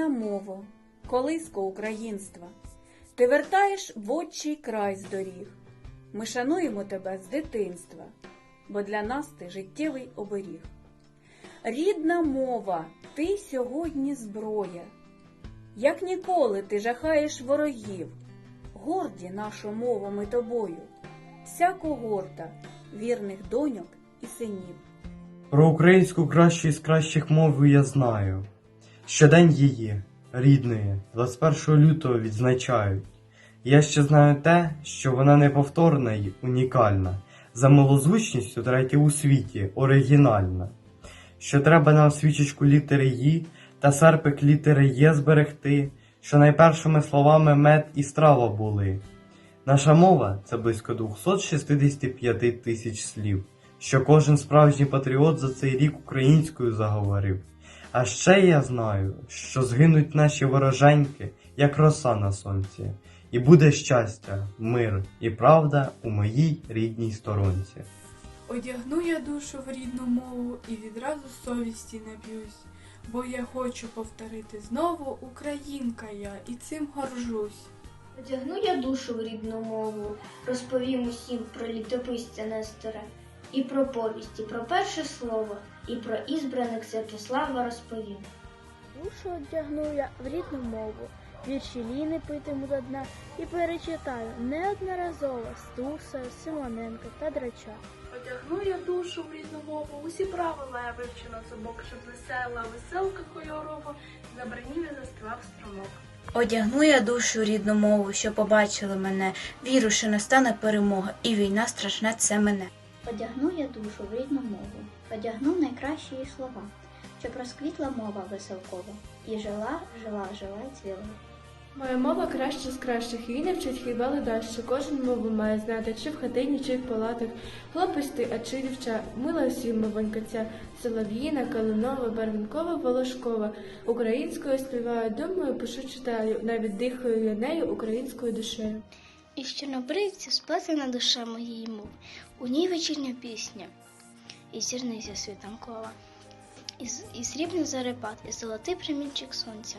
рідна мова, колиско українства, ти вертаєш в отчий край з доріг. Ми шануємо тебе з дитинства, бо для нас ти життєвий оберіг. Рідна мова, ти сьогодні зброя, як ніколи ти жахаєш ворогів, горді нашу мову ми тобою, вся когорта вірних доньок і синів. Про українську кращу із кращих мов я знаю. Щодень її, рідної, 21 лютого відзначають. Я ще знаю те, що вона неповторна й унікальна, за малозвучністю третя у світі, оригінальна. Що треба нам свічечку літери «Ї» та серпик літери «Є» зберегти, що найпершими словами мед і страва були. Наша мова це близько 265 тисяч слів, що кожен справжній патріот за цей рік українською заговорив. А ще я знаю, що згинуть наші вороженьки, як роса на сонці, і буде щастя, мир і правда у моїй рідній сторонці. Одягну я душу в рідну мову і відразу совісті наб'юсь, бо я хочу повторити знову Українка я і цим горжусь. Одягну я душу в рідну мову, розповім усім про літописця Нестора, і про повість, і про перше слово, і про ізбраних Святослава розповім. Душу одягну я в рідну мову, вірші ліни питиму до дна і перечитаю неодноразово Стуса, Симоненка та Драча. Одягну я душу в рідну мову, усі правила я вивчу на зубок, щоб весела веселка кольорова, забранів і заспівав струмок. Одягну я душу рідну мову, що побачили мене, віру, що настане перемога, і війна страшна це мене. Одягну я душу в рідну мову, одягну найкращі її слова, щоб розквітла мова веселкова, і жила, жила, жила й цвіла. Моя мова краща з кращих, її не вчить хіба ледаще. Кожен мову має знати, чи в хатині, чи в палатах. Хлопець ти, а чи дівча, мила всім мовонька ця. Солов'їна, калинова, барвінкова, волошкова. Українською співаю, думаю, пишу, читаю, навіть дихаю я нею українською душею. Із чорнобривців сплетена душа моєї мови, у ній вечірня пісня, і зірниця світанкова, і, і срібний зарепат, і золотий примінчик сонця,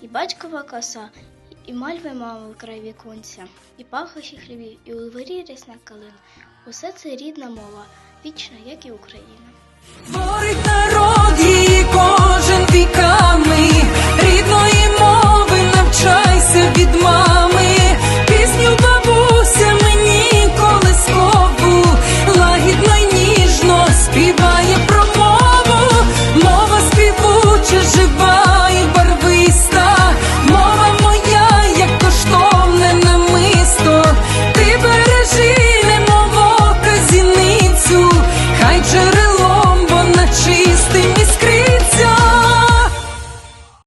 і батькова коса, і мальви мами край віконця, і пахощі хлібів, і у дворі рясна калина. Усе це рідна мова, вічна, як і Україна. Творить народ